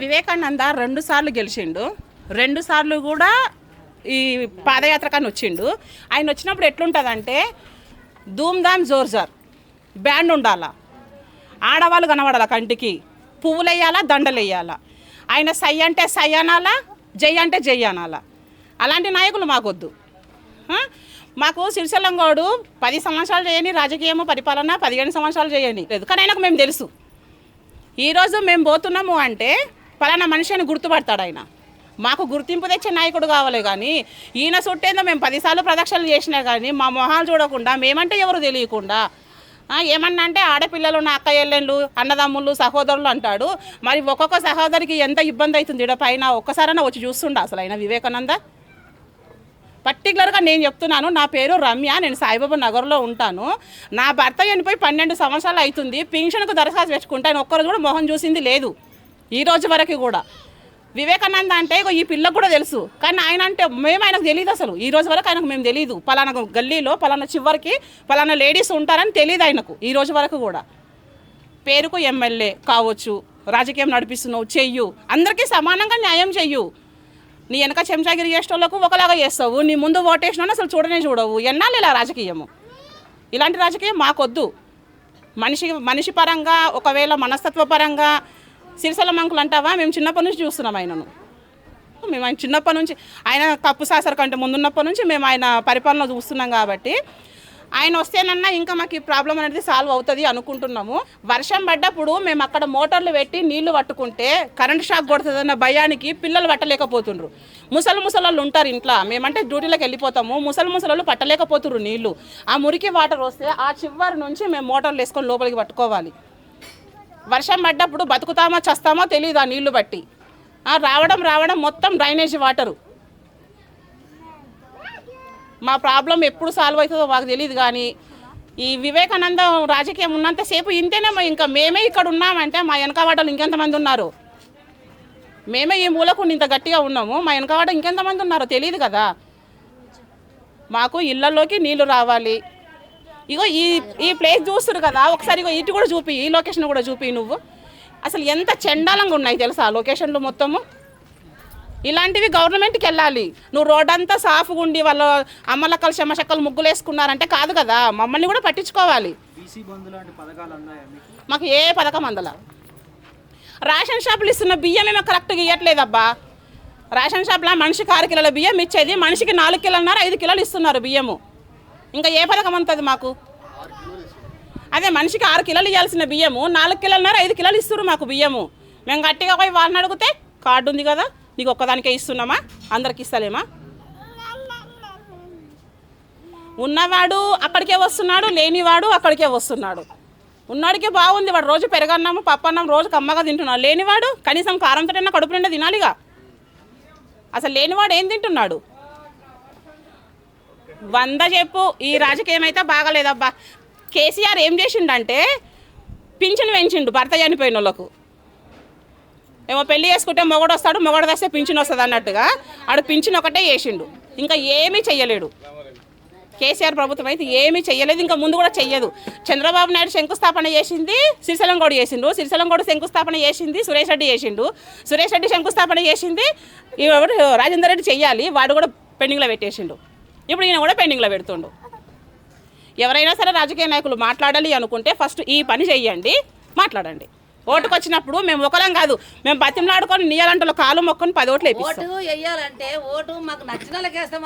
వివేకానంద రెండు సార్లు గెలిచిండు. రెండు సార్లు కూడా ఈ పాదయాత్ర కానీ వచ్చిండు. ఆయన వచ్చినప్పుడు ఎట్లుంటుందంటే ధూమ్ ధామ్ జోర్ బ్యాండ్ ఉండాలా. ఆడవాళ్ళు కనబడాల కంటికి. పువ్వులు వేయాలా దండలు వేయాలా ఆయన సై అంటే సై అనాలా జై అంటే జై అనాలా. అలాంటి నాయకులు మాకొద్దు. ఆ? మాకు సిరిసెల్లంగోడు పది సంవత్సరాలు చేయని రాజకీయము పరిపాలన పదిహేను సంవత్సరాలు చేయని లేదు. కానీ ఆయనకు మేము తెలుసు. ఈరోజు మేము పోతున్నాము అంటే పలానా మనిషి అని గుర్తుపడతాడు ఆయన. మాకు గుర్తింపు తెచ్చే నాయకుడు కావాలి కానీ ఈయన చుట్టేందో మేము పదిసార్లు ప్రదక్షిణలు చేసినా కానీ మా మొహాలు చూడకుండా మేమంటే ఎవరు తెలియకుండా ఏమన్నా అంటే ఆడపిల్లలు నా అక్క ఎల్లెళ్ళు అన్నదమ్ములు సహోదరులు అంటాడు. మరి ఒక్కొక్క సహోదరికి ఎంత ఇబ్బంది అవుతుంది? ఈడ పైన ఒక్కసారైనా వచ్చి చూస్తుండ అసలు ఆయన వివేకానంద? పర్టికులర్గా నేను చెప్తున్నాను నా పేరు రమ్య నేను సాయిబాబా నగర్లో ఉంటాను. నా భర్త చనిపోయి పన్నెండు సంవత్సరాలు అవుతుంది. పింఛన్కు దరఖాస్తు పెట్టుకుంటే ఆయన కూడా మొహం చూసింది లేదు. ఈ రోజు వరకు కూడా. వివేకానంద అంటే ఈ పిల్లకు కూడా తెలుసు. కానీ ఆయన అంటే మేము ఆయనకు తెలియదు అసలు. ఈ రోజు వరకు ఆయనకు మేము తెలియదు పలానా గల్లీలో పలానా చివరికి పలానా లేడీస్ ఉంటారని తెలియదు ఆయనకు ఈ రోజు వరకు కూడా. పేరుకు ఎమ్మెల్యే కావచ్చు రాజకీయం నడిపిస్తున్నావు చెయ్యు. అందరికీ సమానంగా న్యాయం చెయ్యు. నీ వెనక చెంచాగిరి చేసేటోళ్ళకు ఒకలాగా చేస్తావు. నీ ముందు ఓటేసినా అసలు చూడనే చూడవు. ఎన్నాళ్ళు ఇలా రాజకీయము? ఇలాంటి రాజకీయం మాకొద్దు. మనిషి మనిషి పరంగా ఒకవేళ మనస్తత్వ పరంగా సిరిసల మంకులు అంటావా? మేము చిన్నప్పటి నుంచి చూస్తున్నాం ఆయనను. మేము ఆయన చిన్నప్పటి నుంచి ఆయన కప్పు శాసర కంటే ముందున్నప్పటి నుంచి మేము ఆయన పరిపాలన చూస్తున్నాం కాబట్టి ఆయన వస్తేనన్నా ఇంకా మాకు ఈ ప్రాబ్లం అనేది సాల్వ్ అవుతుంది అనుకుంటున్నాము. వర్షం పడ్డప్పుడు మేము అక్కడ మోటార్లు పెట్టి నీళ్ళు పట్టుకుంటే కరెంట్ షాక్ కొడుతుందన్న భయానికి పిల్లలు పట్టలేకపోతుండ్రు. ముసలి ముసలోళ్ళు ఉంటారు ఇంట్లో. మేమంటే డ్యూటీలోకి వెళ్ళిపోతాము. ముసలి ముసలోళ్ళు పట్టలేకపోతుండ్రు నీళ్ళు. ఆ మురికి వాటర్ వస్తే ఆ చివరి నుంచి మేము మోటార్లు వేసుకొని లోపలికి పట్టుకోవాలి. వర్షం పడ్డప్పుడు బతుకుతామో చస్తామో తెలియదు ఆ నీళ్ళు బట్టి. ఆ రావడం రావడం మొత్తం డ్రైనేజ్ వాటరు. మా ప్రాబ్లం ఎప్పుడు సాల్వ్ అవుతుందో మాకు తెలియదు కానీ ఈ వివేకానంద రాజకీయం ఉన్నంతసేపు ఇంతేనే ఇంకా మేమే ఇక్కడ ఉన్నామంటే మా వెనకవాడలు ఇంకెంతమంది ఉన్నారు? మేమే ఈ మూలకు ఇంత గట్టిగా ఉన్నాము మా వెనకవాడ ఇంకెంతమంది ఉన్నారో తెలియదు కదా. మాకు ఇళ్ళలోకి నీళ్ళు రావాలి ఇగో ఈ ఈ ప్లేస్ చూస్తురు కదా ఒకసారి ఇగో ఇటు కూడా చూపి ఈ లొకేషన్ కూడా చూపి నువ్వు. అసలు ఎంత చండాలంగా ఉన్నాయి తెలుసా ఆ లొకేషన్లు మొత్తము? ఇలాంటివి గవర్నమెంట్కి వెళ్ళాలి. నువ్వు రోడ్ అంతా సాఫ్గా ఉండి వాళ్ళ అమ్మలక్కలు చెమ్మచక్కలు ముగ్గులు వేసుకున్నారంటే కాదు కదా మమ్మల్ని కూడా పట్టించుకోవాలి. మాకు ఏ పథకం అందల? రేషన్ షాపులు ఇస్తున్న బియ్యం ఏమో కరెక్ట్గా ఇవ్వట్లేదబ్బా రేషన్ షాప్లో మనిషికి ఆరు కిలోల బియ్యం ఇచ్చేది మనిషికి నాలుగు కిలోలున్నారు ఐదు కిలోలు ఇస్తున్నారు బియ్యము. ఇంకా ఏ పథకం అంతది మాకు? అదే మనిషికి ఆరు కిలోలు ఇవ్వాల్సిన బియ్యము నాలుగు కిలోలున్నర ఐదు కిలోలు ఇస్తున్నారు మాకు బియ్యము. మేము గట్టిగా పోయి వాళ్ళని అడిగితే కార్డు ఉంది కదా నీకు ఒక్కదానికే ఇస్తున్నామా? అందరికి ఇస్తలేమా? ఉన్నవాడు అక్కడికే వస్తున్నాడు లేనివాడు అక్కడికే వస్తున్నాడు. ఉన్నవాడికే బాగుంది వాడు రోజు పెరగన్నాము పప్పన్నం రోజు కమ్మగా తింటున్నాడు. లేనివాడు కనీసం కారంతోటైనా కడుపు నిండా తినాలిగా. అసలు లేనివాడు ఏం తింటున్నాడు? వంద చెప్పు. ఈ రాజకీయం అయితే బాగలేదబ్బా. కేసీఆర్ ఏం చేసిండంటే పింఛను పెంచిండు భర్త చనిపోయిన వాళ్ళకు. ఏమో పెళ్ళి చేసుకుంటే మొగడు వస్తాడు మొగడు వస్తే పింఛన్ వస్తుంది అన్నట్టుగా ఆడు పింఛన్ ఒకటే చేసిండు. ఇంకా ఏమీ చెయ్యలేడు. కేసీఆర్ ప్రభుత్వం అయితే ఏమీ చెయ్యలేదు ఇంకా ముందు కూడా చెయ్యదు. చంద్రబాబు నాయుడు శంకుస్థాపన చేసింది శ్రీశైలం గౌడ్ చేసిండు. శ్రీశైలం గౌడ్ శంకుస్థాపన చేసింది సురేష్ రెడ్డి చేసిండు. సురేష్ రెడ్డి శంకుస్థాపన చేసింది ఎవరు రాజేందర్ రెడ్డి చెయ్యాలి వాడు కూడా పెండింగ్లో పెట్టేసిండు. ఇప్పుడు ఈయన కూడా పెండింగ్లో పెడుతుండు. ఎవరైనా సరే రాజకీయ నాయకులు మాట్లాడాలి అనుకుంటే ఫస్ట్ ఈ పని చేయండి మాట్లాడండి. ఓటుకు వచ్చినప్పుడు మేము ఒకలం కాదు మేము బతిమలాడుకొని నీయాలంటలో కాలు మొక్కని పది ఓట్లు ఓటు వేయాలంటే ఓటు మాకు నచ్చిన వాళ్ళకి వేస్తాం